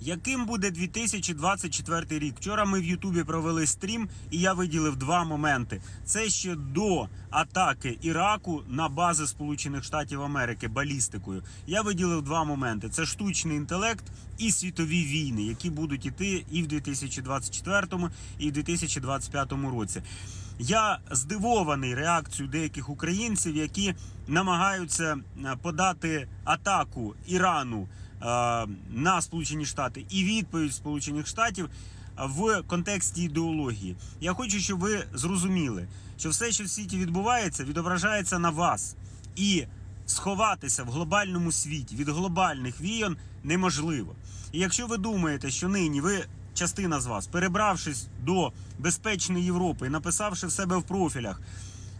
Яким буде 2024 рік? Вчора ми в Ютубі провели стрім, і я виділив два моменти. Це ще до атаки Іраку на бази Сполучених Штатів Америки балістикою. Я виділив два моменти: це штучний інтелект і світові війни, які будуть іти і в 2024, і в 2025 році. Я здивований реакцією деяких українців, які намагаються е, подати атаку Ірану на Сполучені Штати і відповідь Сполучених Штатів в контексті ідеології. Я хочу, щоб ви зрозуміли, що все, що в світі відбувається, відображається на вас і сховатися в глобальному світі від глобальних війн неможливо. І якщо ви думаєте, що нині ви частина з вас, перебравшись до безпечної Європи і написавши в себе в профілях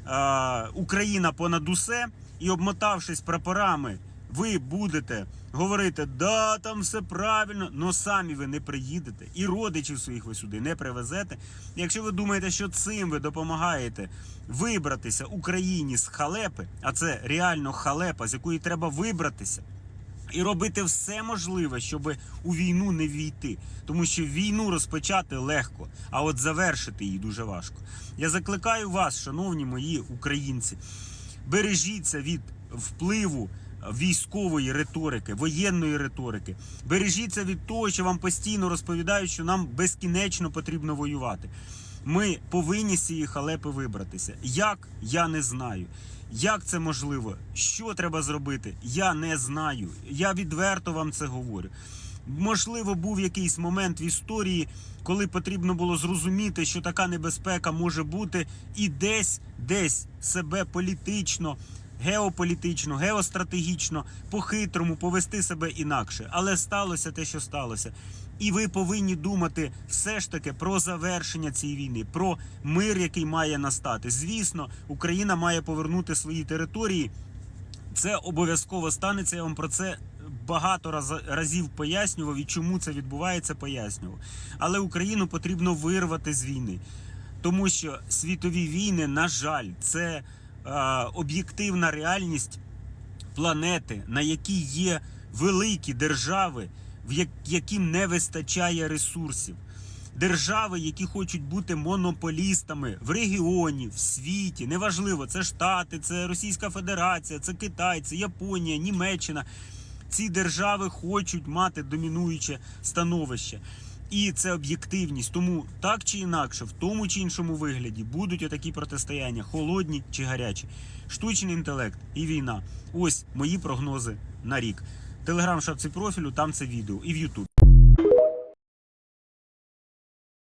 е, Україна понад усе і обмотавшись прапорами, ви будете говорити, да, там все правильно, але самі ви не приїдете і родичів своїх ви сюди не привезете. Якщо ви думаєте, що цим ви допомагаєте вибратися Україні з халепи, а це реально халепа, з якої треба вибратися. І робити все можливе, щоб у війну не війти, тому що війну розпочати легко, а от завершити її дуже важко. Я закликаю вас, шановні мої українці, бережіться від впливу військової риторики, воєнної риторики. Бережіться від того, що вам постійно розповідають, що нам безкінечно потрібно воювати. Ми повинні з цієї халепи вибратися. Як я не знаю. Як це можливо? Що треба зробити? Я не знаю. Я відверто вам це говорю. Можливо, був якийсь момент в історії, коли потрібно було зрозуміти, що така небезпека може бути, і десь, десь себе політично, геополітично, геостратегічно, по-хитрому повести себе інакше. Але сталося те, що сталося. І ви повинні думати все ж таки про завершення цієї війни, про мир, який має настати. Звісно, Україна має повернути свої території. Це обов'язково станеться. Я вам про це багато разів пояснював і чому це відбувається, пояснював. Але Україну потрібно вирвати з війни, тому що світові війни, на жаль, це об'єктивна реальність планети, на якій є великі держави, в яким не вистачає ресурсів. Держави, які хочуть бути монополістами в регіоні, в світі, неважливо, це Штати, це Російська Федерація, це Китай, це Японія, Німеччина. Ці держави хочуть мати домінуюче становище. І це об'єктивність. Тому так чи інакше, в тому чи іншому вигляді будуть отакі протистояння, холодні чи гарячі. Штучний інтелект і війна. Ось мої прогнози на рік. Телеграм шапці профілю, там це відео і в Ютуб.